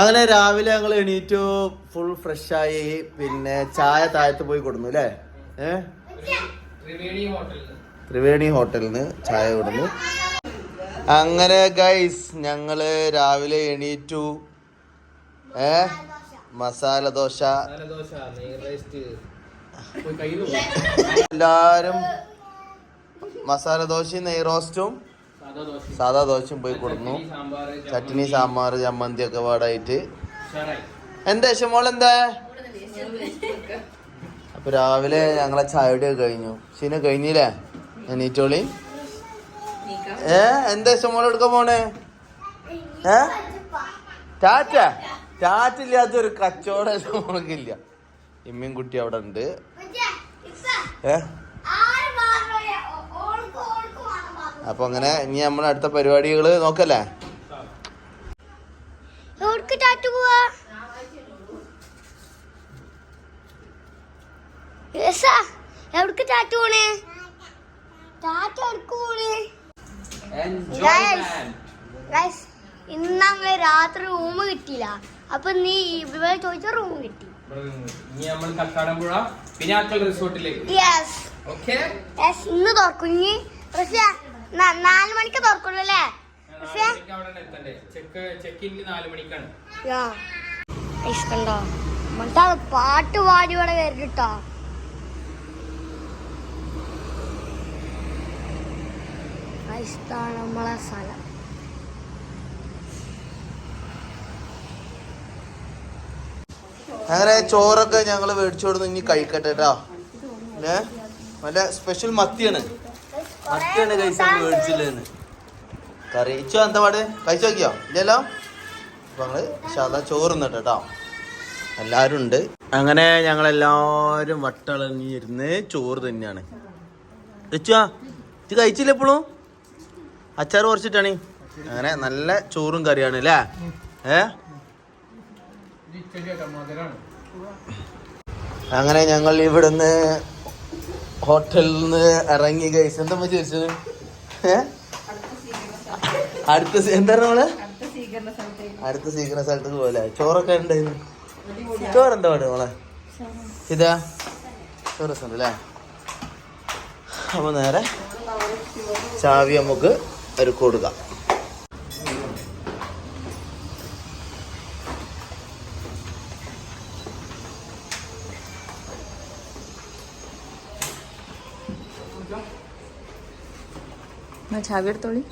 അങ്ങനെ രാവിലെ ഞങ്ങൾ എണീറ്റു ഫുൾ ഫ്രഷ് ആയി പിന്നെ ചായ താഴത്ത് പോയി കൊടുന്നു അല്ലേ ത്രിവേണി ഹോട്ടലിൽ നിന്ന്. ചായ കൊടുന്നു. അങ്ങനെ ഗൈസ് ഞങ്ങൾ രാവിലെ എണീറ്റു. ഏ? മസാല ദോശ. എല്ലാരും മസാല ദോശയും നെയ് റോസ്റ്റും സാധാ ദോശ ദോശയും പോയി കൊടുക്കുന്നു ചട്ടിനി സാമ്പാർ ചമ്മന്തി. ഒക്കെ പാടായിട്ട് എന്താ ശമോൾ എന്താ? അപ്പൊ രാവിലെ ഞങ്ങളെ ചായയുടെ കഴിഞ്ഞു. ശീന കഴിഞ്ഞില്ലേ? എണീറ്റോളി. ഏ എന്താ ശമോൾ എടുക്കാൻ പോണേ? ഏ? ടാറ്റ? ടാറ്റ ഇല്ലാത്തൊരു കച്ചവടം നമുക്കില്ല ഇമ്മയും കുട്ടി അവിടെ ഉണ്ട്. ഏ? അപ്പൊ അങ്ങനെ ഇനി നമ്മൾ അടുത്ത പരിപാടികൾ നോക്കല്ലേ? എവിടേക്ക് ടാറ്റു പോണേ? ടാറ്റു എവിടേക്ക് രാത്രി റൂം കിട്ടിയില്ല. അപ്പൊ നീ ഇവിടെ ചോദിച്ച റൂം കിട്ടി. പിന്നെ നമ്മൾ കക്കാടമ്പുഴ പിനാക്കൽ റിസോർട്ടിലേക്ക് യെസ് ഓക്കെ യെസ് ഇന്ന് തുറക്കുഞ്ഞി പക്ഷേ നാല് മണിക്ക് തുറക്കുള്ളൂ അല്ലേ? പക്ഷേ ഇഷ്ടണ്ടോ? എന്നിട്ട് പാട്ട് പാടി ഇവിടെ വരട്ടോ നമ്മളെ സ്ഥലം. അങ്ങനെ ചോറൊക്കെ ഞങ്ങൾ മേടിച്ചു കൊടുത്ത് ഇനി കഴിക്കട്ടെ കേട്ടോ ഏ? നല്ല സ്പെഷ്യൽ മത്തിയാണ്. മത്തിയാണ് കഴിച്ച മേടിച്ചില്ലേന്ന്. കറി. ഇച്ചോ എന്താ പാട്? കഴിച്ചു നോക്കിയോ? ഇല്ലല്ലോ? അപ്പൊ ഞങ്ങൾ സാധാ ചോറ് കേട്ടോ. എല്ലാരും ഉണ്ട് അങ്ങനെ ഞങ്ങൾ എല്ലാരും വട്ടളഞ്ഞിരുന്ന് ചോറ് തന്നെയാണ് ഇച്ചുവാ ഇത് കഴിച്ചില്ല എപ്പോഴും അച്ചാർ കുറച്ചിട്ടാണ് അങ്ങനെ നല്ല ചോറും കറിയാണ് അല്ലേ ഏ? അങ്ങനെ ഞങ്ങൾ ഇവിടുന്ന് ഹോട്ടലിൽ നിന്ന് ഇറങ്ങി ഗൈസ് എന്താ ചോദിച്ചത് അടുത്ത എന്താ എന്താണ് നമ്മൾ അടുത്ത സ്വീകരണ സ്ഥലത്തേക്ക് പോലെ ചോറൊക്കെ ഉണ്ടായിരുന്നു ചോറെന്താ പാട് നമ്മളെ ഇതാ. ചോറ് ഉണ്ട് അല്ലേ? അപ്പൊ നേരെ ചാവി നമുക്ക് ഒരു കൊടുക്കാം. ചാവി എടുത്തോളി.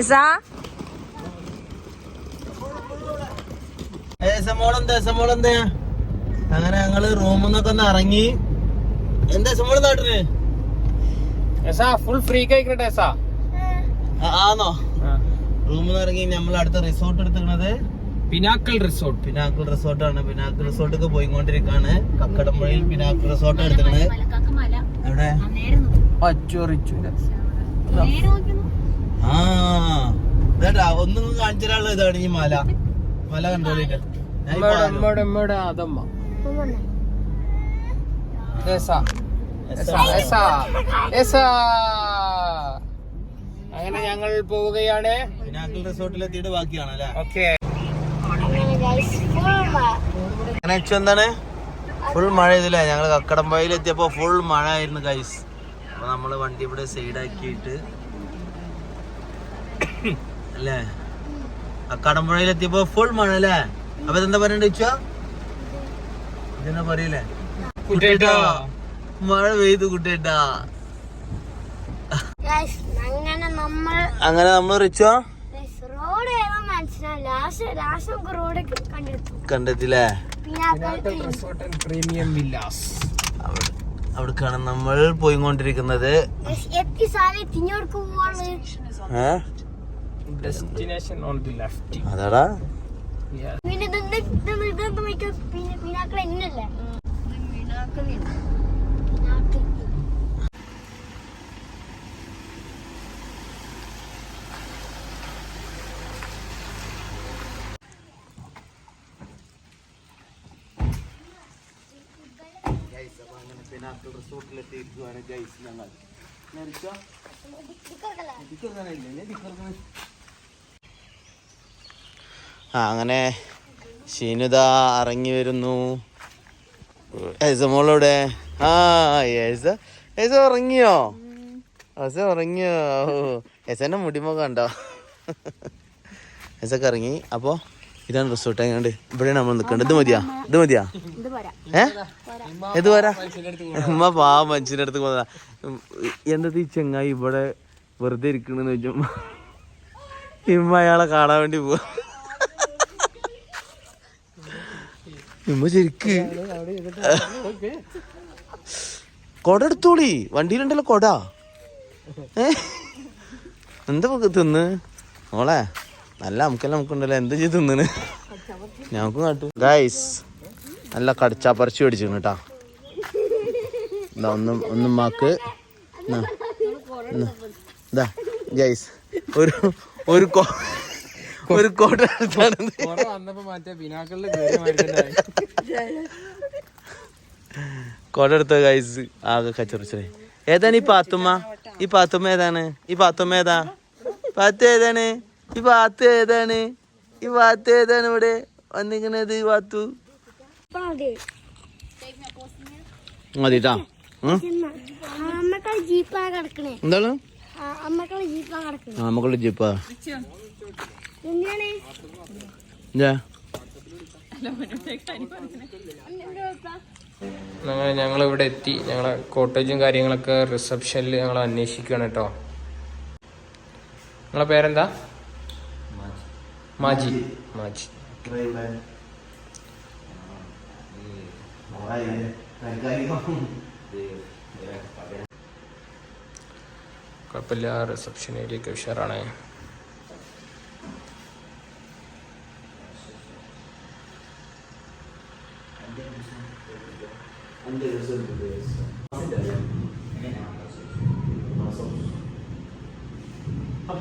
എസാ? അങ്ങനെ ഞങ്ങൾ റൂമിൽ നിന്നൊക്കെ ഒന്ന് ഇറങ്ങി. എന്താ മോൾ നാട്ടിന് ഫുൾ ഫ്രീ കഴിക്കട്ടെ ആണോ റൂമിൽ നിന്ന് ഇറങ്ങി നമ്മൾ അടുത്ത റിസോർട്ട് എടുത്തിരുന്നത് പിനാക്കൽ റിസോർട്ട്. പിനാക്കിൾ റിസോർട്ടാണ്. പിനാക്കിൾ റിസോർട്ടൊക്കെ പോയിക്കൊണ്ടിരിക്കാണ്. കക്കടമ്പുഴയിൽ പിനാക്കിൾ റിസോർട്ട് എടുത്തിരുന്നത് എവിടെ? പച്ചോറിച്ചൂല. ആ ഇതാ ഒന്നും കാണിച്ചാലുള്ള ഇതാണ് ഈ മല. മല കണ്ടോളിട്ട്. അതമ്മ. അങ്ങനെ ഞങ്ങൾ പോവുകയാണ്. പിനാക്കിൾ റിസോർട്ടിൽ എത്തിയിട്ട് ബാക്കിയാണ് അല്ലേ ഓക്കെ. എന്താണ്? ഫുൾ മഴ ഇതില്ല ഞങ്ങൾ കക്കടമ്പയിൽ എത്തിയപ്പോ ഫുൾ മഴ ആയിരുന്നു ഗൈസ് അപ്പൊ നമ്മൾ വണ്ടി ഇവിടെ സൈഡ് ആക്കിയിട്ട് അല്ലേ? കടമ്പുഴയിൽ എത്തിയപ്പോ ഫുൾ മഴ അല്ലേ? അപ്പൊ ഇതെന്താ പറയണ്ട വെച്ചാ ഇതെന്താ പറയില്ലേ? കുട്ടേട്ടാ. മഴ പെയ്തു കുട്ടേട്ടാ. നമ്മൾ അങ്ങനെ നമ്മൾ റിച്ചോ റോഡ് ഏതാ മനസ്സിലായി ലാസ്റ്റ് ലാസ്റ്റ് നമുക്ക് റോഡ് കണ്ടെടുത്തു കണ്ടെത്തില്ലേ പ്രീമിയം വില്ലാസ്. അവിടെ അവിടേക്കാണ് നമ്മൾ പോയിക്കൊണ്ടിരിക്കുന്നത്. എത്തി സാലെ തിഞ്ഞോടുക്ക് പോവാണ് a destination on the left അതാടാ പിന്നെ ഇതെന്ത് ഇതെന്ത് ഇതെന്ത് മൈക്ക് പിന്നെ പിന്നാക്കൾ എന്നല്ലേ ഗൈസ് പിന്നെ റിസോർട്ടിൽ എത്തിയിരിക്കുവാണ് ഗൈസ് ഞങ്ങൾ. അങ്ങനെ ഷീനുദ ഇറങ്ങി വരുന്നു. മോളോടെ ആ ഏസ ഏസ ഉറങ്ങിയോ? ഏസ ഉറങ്ങിയോ? ഏസന്റെ മുടിമൊക്കെ കണ്ടോ? ഏസൊക്കെ ഇറങ്ങി അപ്പോ ഇതാണ് റിസോർട്ട് എങ്ങാണ്ട് ഇവിടെയാണ് നമ്മൾ നിൽക്കേണ്ടത് ഇത് മതിയാ? ഇത് മതിയാ? ഏ? ഇത് പോരാ? ഉമ്മ പാ മനുഷ്യന്റെ അടുത്ത് പോന്നതാ. ഉം, എന്താ ഈ ചെങ്ങായി ഇവിടെ വെറുതെ ഇരിക്കണെന്ന് വെച്ചു ഇമ്മ അയാളെ കാണാൻ വേണ്ടി പോവാ. ഇമ്മ ശരിക്ക്. കൊട എടുത്തോളി. വണ്ടിയിലുണ്ടല്ലോ കൊട. ഏ? എന്താ തിന്ന്? മോളെ. നല്ല നമുക്കെല്ലാം നമുക്കുണ്ടല്ലോ. എന്താ ചെയ്ത് തിന്നിന് ഞങ്ങൾക്കും കാട്ടു. ഗൈസ് നല്ല കടിച്ചാ പറിച്ചു മേടിച്ചു കേട്ടാ എന്താ ഒന്നും ഒന്നും മാക്ക്. ഇതാ ഗൈസ് ഒരു ഒരു കോ ഒരു കോട്ട കോട്ട എടുത്ത ഗൈസ് ആകെ കച്ചറിച്ചേ ഏതാണ് ഈ പാത്തുമ്മ? ഈ പാത്തുമ്മ ഏതാണ്? ഈ പാത്തുമ്മ ഏതാ? പാത്തു ഏതാണ്? ഈ ഭാഗത്ത് ഏതാണ്? ഈ വാത്തു ഏതാണ് ഇവിടെ വന്നിങ്ങനെ ഈ ഭാഗത്തു മതിട്ടാ. എന്താണ്? അമ്മക്കളെ ജീപ്പാ കിടക്കണേ. ആ മക്കളുടെ ജിപ്പാ. എന്തിനാണ്? ഇതാ. അങ്ങനെ ഞങ്ങൾ ഇവിടെ എത്തി. ഞങ്ങളെ കോട്ടേജും കാര്യങ്ങളൊക്കെ റിസപ്ഷനിൽ ഞങ്ങൾ അന്വേഷിക്കുകയാണ് കേട്ടോ. നിങ്ങളെ പേരെന്താ? മാജി മാജി കുഴപ്പമില്ല റിസപ്ഷൻ ഏരിയ ഒക്കെ ഉഷാറാണ്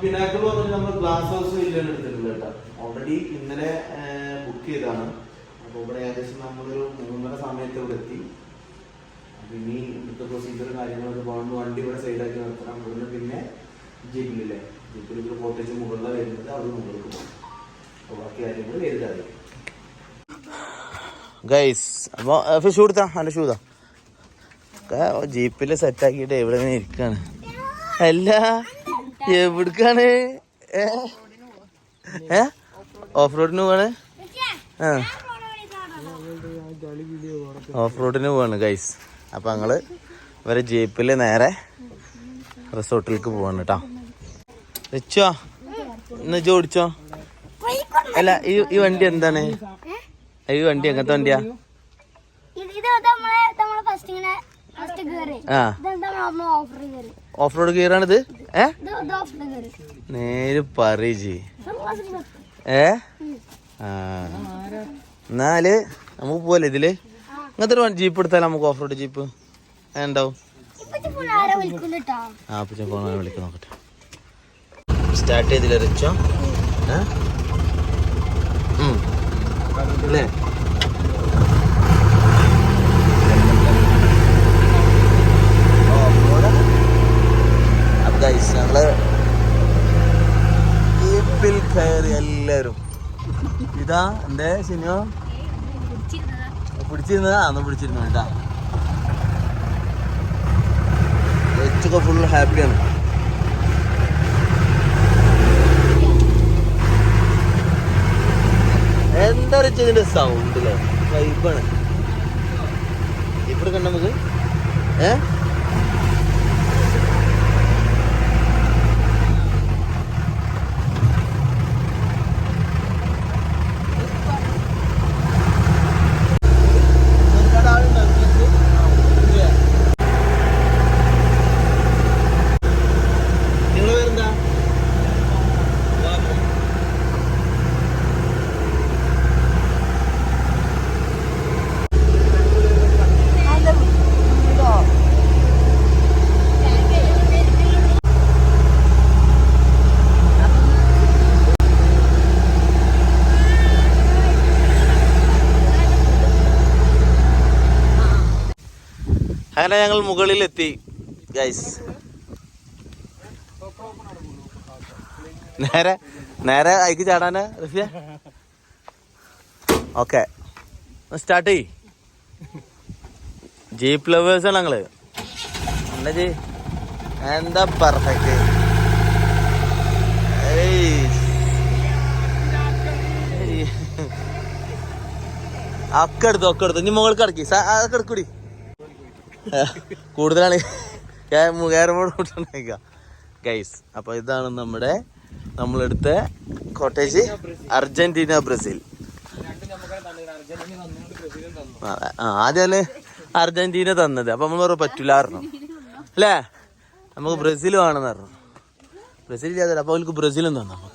പിനാക്കിൾ വന്നിട്ട് നമ്മൾ ഗ്ലാസ് ഹൗസ് വില്ലാണ് എടുത്തിട്ടുള്ളത് കേട്ടോ. ഓൾറെഡി ഇന്നലെ ബുക്ക് ചെയ്താണ് അപ്പൊ ഇവിടെ ഏകദേശം നമ്മളൊരു മൂന്നര സമയത്ത് ഇവിടെ എത്തി. അപ്പൊ ഇനി ഇവിടുത്തെ പ്രൊസീജിയർ കാര്യങ്ങളൊക്കെ പോകുമ്പോൾ വണ്ടി ഇവിടെ സൈഡാക്കി നിർത്തണം. ഇവിടുന്ന് പിന്നെ ജീപ്പിലില്ലേ? ജീപ്പിൽ ഇവിടെ കോട്ടേജ് മുകളിലാണ് വരുന്നത്. അവിടെ മുകളിലേക്ക് പോകും അപ്പോൾ ബാക്കി കാര്യങ്ങൾ നേരിട്ടറിയാം ഗൈസ് അപ്പോൾ ഷൂ എടുത്താ? നല്ല ഷൂ ജീപ്പിൽ സെറ്റാക്കിയിട്ട് എവിടെ ഇങ്ങനെ ഇരിക്കാണ്. അല്ല. എവിടക്കാണ്? ഓഫ് റോഡിന് പോവാണ്? ഓഫ് റോഡിന് പോവാണ് ഗൈസ് അപ്പൊ ഞങ്ങൾ ഇവരെ ജീപ്പിൽ നേരെ റിസോർട്ടിലേക്ക് പോവാണ് കേട്ടോ വെച്ചോ? ഇന്ന് ജോടിച്ചോ അല്ല ഈ ഈ വണ്ടി എന്താണ്? ഈ വണ്ടി എങ്ങനത്തെ വണ്ടിയാ? ആ. ഓഫ് റോഡ് ഗിയറാണിത് ഏ? നേര് പറയേ ഏ? ആ. എന്നാൽ നമുക്ക് പോലെ ഇതിൽ? ഇങ്ങനത്തെ ഒരു ജീപ്പ് എടുത്താലും നമുക്ക് ഓഫ് റോഡ് ജീപ്പ് ഉണ്ടാവും ആ ഫോൺ വിളിക്കാൻ നോക്കട്ടെ. സ്റ്റാർട്ട് ചെയ്തില്ല റിച്ചോ? ഏ? അല്ലേ അപ്പൊ guys, ഞങ്ങൾ ജീപ്പിൽ കയറി എല്ലാരും. ഇതാ എന്തേ സിനിമ പിടിച്ചിരുന്നതാ? അന്ന് പിടിച്ചിരുന്നു കേട്ടാ കൊച്ചൊക്കെ ഫുൾ ഹാപ്പിയാണ് എന്താ വെച്ചാൽ ഇതിന്റെ സൗണ്ട് അല്ലേ വൈബാണ് ഇവിടെ കണ്ട നമുക്ക്? ഏ നിങ്ങൾ പേരെന്താ അങ്ങനെ ഞങ്ങൾ മുകളിലെത്തി ഗൈസ് നേരെ നേരെ അയക്ക് ചാടാന് റഫിയ? ഓക്കെ. സ്റ്റാർട്ട് ചെയ് ജീപ്പ് ലവേഴ്സ് ആണ് ഞങ്ങൾ. എന്താ ജി എന്താ പെർഫെക്റ്റ് ഒക്കെ എടുത്തു ഒക്കെ എടുത്തു ഇനി മുകളിൽ കിടക്കി അതൊക്കെ എടുക്കൂടി. കൂടുതലാണ്. ഗൈസ് അപ്പൊ ഇതാണ് നമ്മുടെ നമ്മളെടുത്ത കോട്ടേജ് അർജന്റീന ബ്രസീൽ. ആദ്യമാണ് അർജന്റീന തന്നത്. അപ്പൊ നമ്മൾ പറഞ്ഞു. പറ്റൂലായിരുന്നു അല്ലേ? നമുക്ക് ബ്രസീൽ വേണമെന്ന് പറഞ്ഞു. ബ്രസീൽ ഇല്ലാതെ അപ്പൊ അവർക്ക് ബ്രസീലും തന്നു?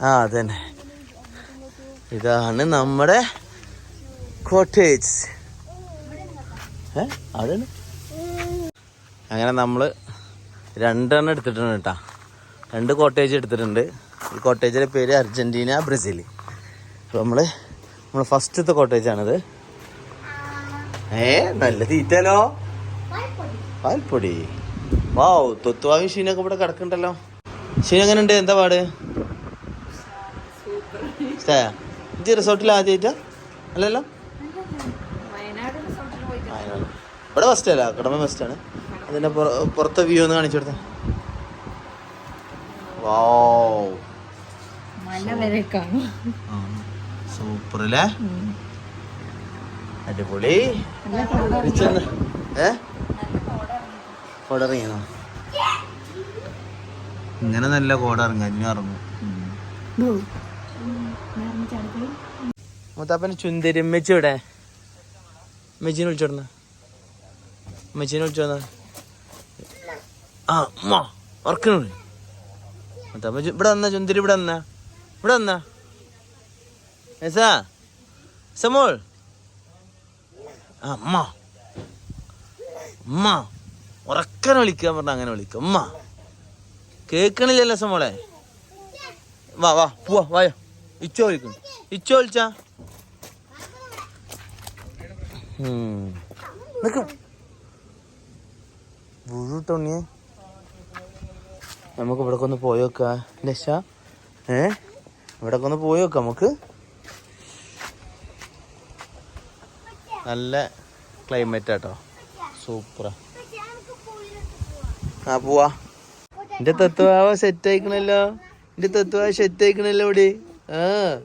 ആ അതന്നെ. ഇതാണ് നമ്മുടെ കോട്ടേജ് ഏ? അവിടെയാണ് അങ്ങനെ നമ്മൾ രണ്ടെണ്ണം എടുത്തിട്ടുണ്ട് കേട്ടോ. രണ്ട് കോട്ടേജ് എടുത്തിട്ടുണ്ട്. ഈ കോട്ടേജിന്റെ പേര് അർജന്റീന ബ്രസീൽ. അപ്പോൾ നമ്മൾ നമ്മൾ ഫസ്റ്റത്തെ കോട്ടേജാണിത് ഏ? നല്ല തീറ്റലോ? പാൽപ്പൊടി. വാവ് തൊത്തുവാവി ഷീനൊക്കെ ഇവിടെ കിടക്കണ്ടല്ലോ. ഷീൻ എങ്ങനെ ഉണ്ട് എന്താ പാട്? ഇത് റിസോർട്ടിൽ ആദ്യമായിട്ടാ അല്ലല്ലോ? വയനാട്. ഇവിടെ ഫസ്റ്റ് അല്ല കടമ ഫസ്റ്റ് ആണ് അതിന്റെ പുറത്തെ വ്യൂ ഒന്ന് കാണിച്ചു കൊടുത്ത വാവ് മല വരെ കാണും സൂപ്പർ അല്ലേ അടിപൊളി. ഏ കോടിറങ്ങിയോ ഇങ്ങനെ നല്ല കോടിറങ്ങി അഞ്ഞു ഇറങ്ങും മുത്താപ്പന് ചുന്തിരി മെച്ചിനെ വിളിച്ചോടുന്ന മെച്ചിനെ വിളിച്ചോന്ന ആ ഉമ്മ ഉറക്കണ മുത്താപ്പ ചു- ഇവിടെ വന്ന ചുന്തിരി ഇവിടെ വന്ന? ഇവിടെ വന്ന? എസാ സമോൾ ആ അമ്മ ഉമ്മ ഉറക്കനെ വിളിക്കാൻ പറഞ്ഞ അങ്ങനെ വിളിക്കാം. അമ്മ കേക്കണില്ലല്ലോ സമോളെ വാ വാ പോവാ വായോ. ഇച്ചോ വിളിക്കുന്നു ഇച്ചോ വിളിച്ചാ? നിക്കും. വീട്ടോണിയെ നമുക്ക് ഇവിടെ ഒന്ന് പോയി നോക്കാം. ലക്ഷ. ഏ? ഇവിടെ ഒന്ന് പോയി നോക്കാം നമുക്ക്. നല്ല ക്ലൈമറ്റ് ആട്ടോ. സൂപ്പറാ ആ. പോവാ. എന്റെ തത്വാവ സെറ്റ് ആയിക്കണല്ലോ. എന്റെ തത്വാവ സെറ്റ് ആയിക്കണല്ലോ ഇവിടെ. ആ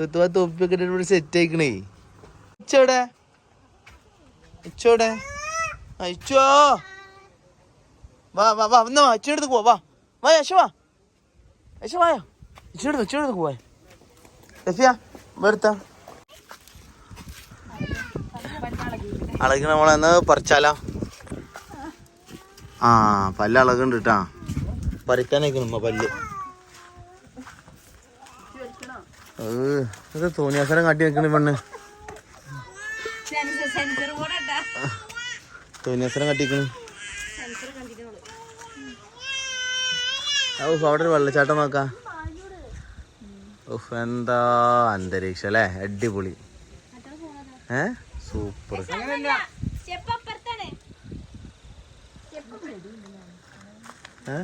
തത്വ തൊപ്പിയൊക്കെ സെറ്റ് ആയിക്കണേ. ഇച്ചോടെ ഇച്ചോടെ അയച്ചോ? വാ വാ വാ എന്നാ വാ ഇച്ചോടുത്ത് പോവാ വാ. വാ യശ വാ. യശ വായോ. അച്ചടുത്ത് അച്ചടുത്ത് പോവാ. രഫിയ വെടുത്താ അളകി നമ്മളെന്ന് പറിച്ചാലോ? ആ പല്ല് അളകുണ്ട് കേട്ടാ പറിക്കാനേക്കണ ഉമ്മ പല്ല്. ഇത് തോന്നിയാസരം കാട്ടി വെക്കണ പെണ്ണ്. തോന്നിയാസരം കട്ടിക്കണ്. അവിടെ ഒരു വെള്ളച്ചാട്ടം നോക്കാം. എന്താ അന്തരീക്ഷം അല്ലേ? അടിപൊളി. ഏ? സൂപ്പർ. ഏ?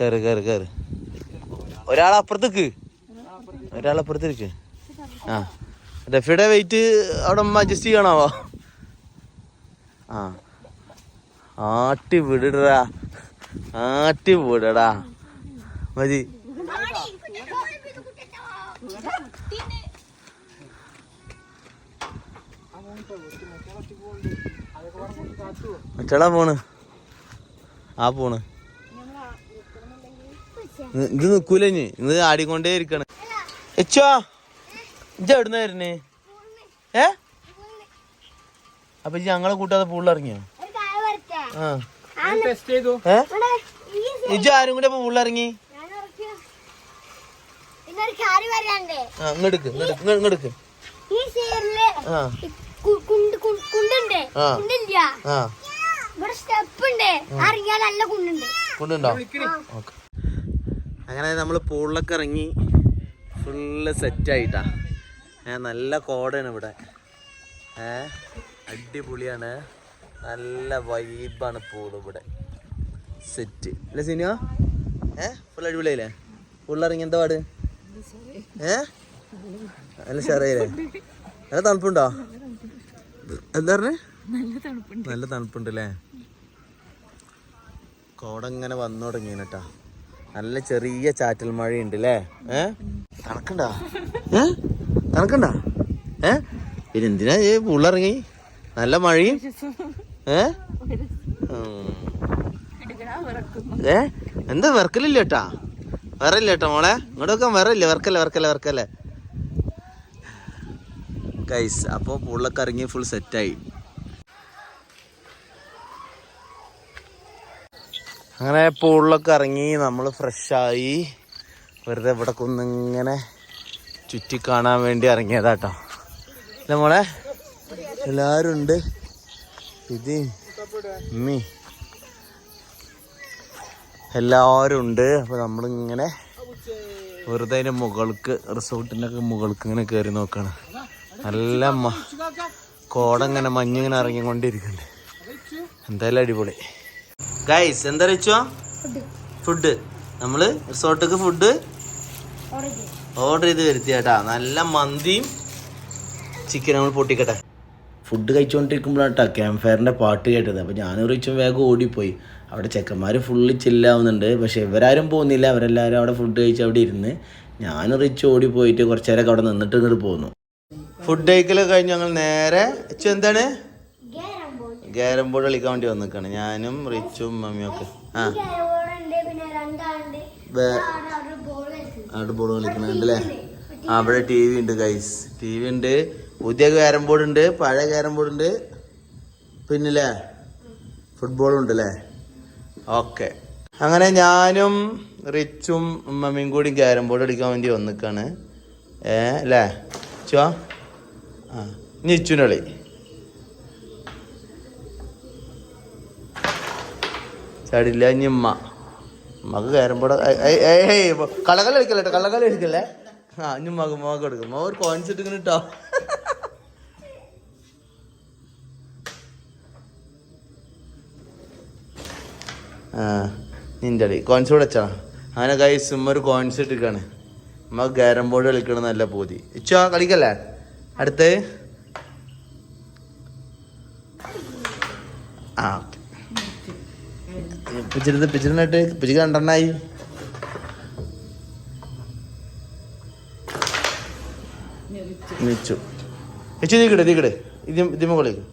ഉം. കയറി കയറി ഒരാളപ്പുറത്തേക്ക്. ഒരാളപ്പുറത്തേക്ക്. ആ. റഫിയുടെ വെയിറ്റ് അവിടെ അഡ്ജസ്റ്റ് ചെയ്യണാവോ ആ. ആട്ടി വിടടാ. ആട്ടി വിടടാ. മതി. മറ്റേടാ പോണ്. ആ പോണ്. ഇത് നിക്കൂല ഇനി. ഇത് ആടിക്കൊണ്ടേ ഇരിക്കണ്. എച്ചോ ഇത് എവിടുന്ന വരുന്നേ? ഏ? അപ്പൊ ഞങ്ങളെ കൂട്ടാതെ ചെയ്തു ഏ? ഇജ്ജ് ആരും കൂടെ അപ്പൊ പൂളിലിറങ്ങി ഞാൻ ഇങ്ങടുക്ക് ഇങ്ങെടുക്ക് ആ കു- കുണ്ട് കു- കുണ്ടുണ്ട് ആ. ഇവിടെ സ്റ്റെപ്പ് ഉണ്ട് അറിയാൻ നല്ല കുണ്ടുണ്ട്. കൊണ്ടുണ്ടോ? ഓക്കെ. അങ്ങനെ നമ്മൾ പൂളിലൊക്കെ ഇറങ്ങി ഫുള്ള് സെറ്റായിട്ടാ ഏ നല്ല കോടയാണ് ഇവിടെ. ഏ അടിപൊളിയാണ്. നല്ല വൈബാണ് പൂൾ ഇവിടെ. സെറ്റ് അല്ലേ സിനിമ ഏ ഫുൾ അടിപൊളിയായില്ലേ പൂളിലിറങ്ങി എന്താ പാട്? ഏ? നല്ല ഷെറയില്ലേ നല്ല തണുപ്പുണ്ടോ? എന്താ പറഞ്ഞേ? നല്ല തണുപ്പുണ്ട്. അല്ലേ കോടങ്ങനെ വന്നു തുടങ്ങി കേട്ടാ നല്ല ചെറിയ ചാറ്റൽ മഴയുണ്ട് അല്ലേ ഏ? തണുക്കണ്ടാ? ഏ? തണുക്കണ്ടാ? ഏ? പിന്നെ എന്തിനാ ഈ പുള്ളിറങ്ങി നല്ല മഴയും? ഏ. ഏ? എന്താ വിറക്കലില്ല കേട്ടാ? വിറയില്ല കേട്ടോ മോളെ. ഇങ്ങോട്ടൊക്കെ വിറയില്ല വിറക്കല്ലേ വിറക്കല്ലേ വിറക്കല്ലേ. കൈസ് അപ്പോൾ പുള്ളൊക്കെ ഇറങ്ങി ഫുൾ സെറ്റായി അങ്ങനെ പൂളിലൊക്കെ ഇറങ്ങി നമ്മൾ ഫ്രഷായി വെറുതെ ഇവിടെ കുന്നിങ്ങനെ ചുറ്റി കാണാൻ വേണ്ടി ഇറങ്ങിയതാട്ടോ അല്ലേ മോളെ? എല്ലാവരും ഉണ്ട്. ഇത് എല്ലാവരും ഉണ്ട്. അപ്പോൾ നമ്മളിങ്ങനെ വെറുതെ അതിന്റെ മുകൾക്ക് റിസോർട്ടിന്റെ ഒക്കെ മുകൾക്ക് ഇങ്ങനെ കയറി നോക്കാണ്. നല്ല കോടങ്ങനെ മഞ്ഞിങ്ങനെ ഇറങ്ങിക്കൊണ്ടിരിക്കുന്നുണ്ട് എന്തായാലും അടിപൊളി. ഗൈസ് എന്താ വെച്ചോ ഫുഡ് നമ്മൾ റിസോർട്ടിക്ക് ഫുഡ് ഓർഡർ ചെയ്ത്. വരുത്തി കേട്ടാ നല്ല മന്തിയും ചിക്കൻ നമ്മൾ പൊട്ടിക്കട്ടെ. ഫുഡ് കഴിച്ചുകൊണ്ടിരിക്കുമ്പോഴാട്ടാ ക്യാമ്പ് ഫയറിന്റെ പാട്ട് കേട്ടത്. അപ്പോൾ ഞാനും റിച്ചും വേഗം ഓടിപ്പോയി. അവിടെ ചെക്കന്മാർ ഫുള്ള് ചില്ലാവുന്നുണ്ട് പക്ഷേ ഇവരാരും പോകുന്നില്ല. അവരെല്ലാവരും അവിടെ ഫുഡ് കഴിച്ച് അവിടെ ഇരുന്ന് ഞാനും റിച്ച് ഓടിപ്പോയിട്ട് കുറച്ച് നേരമൊക്കെ അവിടെ നിന്നിട്ട് ഇങ്ങോട്ട് പോന്നു. ഫുഡ് കഴിക്കൽ കഴിഞ്ഞ് ഞങ്ങൾ നേരെ ഇച്ചു എന്താണ്? ക്യാരം ബോർഡ് കളിക്കാൻ വേണ്ടി വന്നിക്കാണ്. ഞാനും റിച്ചും മമ്മിയും ഒക്കെ. ആ. അവിടെ ബോർഡ് കളിക്കുന്നുണ്ട് അല്ലേ? ആ അവിടെ ടി വി ഉണ്ട് ഗൈസ് ടി വി ഉണ്ട്. പുതിയ ക്യാരം ബോർഡ് ഉണ്ട് പഴയ ക്യാരം ബോർഡ് ഉണ്ട്. പിന്നില്ലേ? ഫുട്ബോളും ഉണ്ട് അല്ലേ? ഓക്കെ അങ്ങനെ ഞാനും റിച്ചും മമ്മിയും കൂടി ക്യാരം ബോർഡ് അടിക്കാൻ വേണ്ടി വന്നിക്കാണ്. ഏ അല്ലേ? ചോ ആ. ഇനി ഇച്ചുവിന്റെ ചാടില്ല ഇനി ഉമ്മ. ഉമ്മക്ക് കയറുമ്പോൾ കള്ളക്കല്ല കളിക്കല്ലേ എടുക്കല്ലേ ആ ഇനി ഉമ്മക്ക് ഉമ്മക്ക് എടുക്കും ഉമ്മ ഒരു കോയിൻസ് എടുക്കണ ഇട്ടോ. ആ നിന്റെ കളി. കോയിൻസ് കൂടെ വെച്ചാ. അങ്ങനെ കൈസ് ഉമ്മ ഒരു കോയിൻസ് എടുക്കാണ് ഉമ്മ ക്യാരം ബോർഡ് കളിക്കണം നല്ല പൂതി. ഇച്ചോ കളിക്കല്ലേ? അടുത്ത്. പിച്ചിരുന്ന് പിച്ചിരുന്നിട്ട് പിച്ചിക്ക് കണ്ടെണ്ണായി മിച്ചു ഇച്ചു തീക്കിടെ തീക്കിടെ ഇതി ഇതിമ കളിക്കും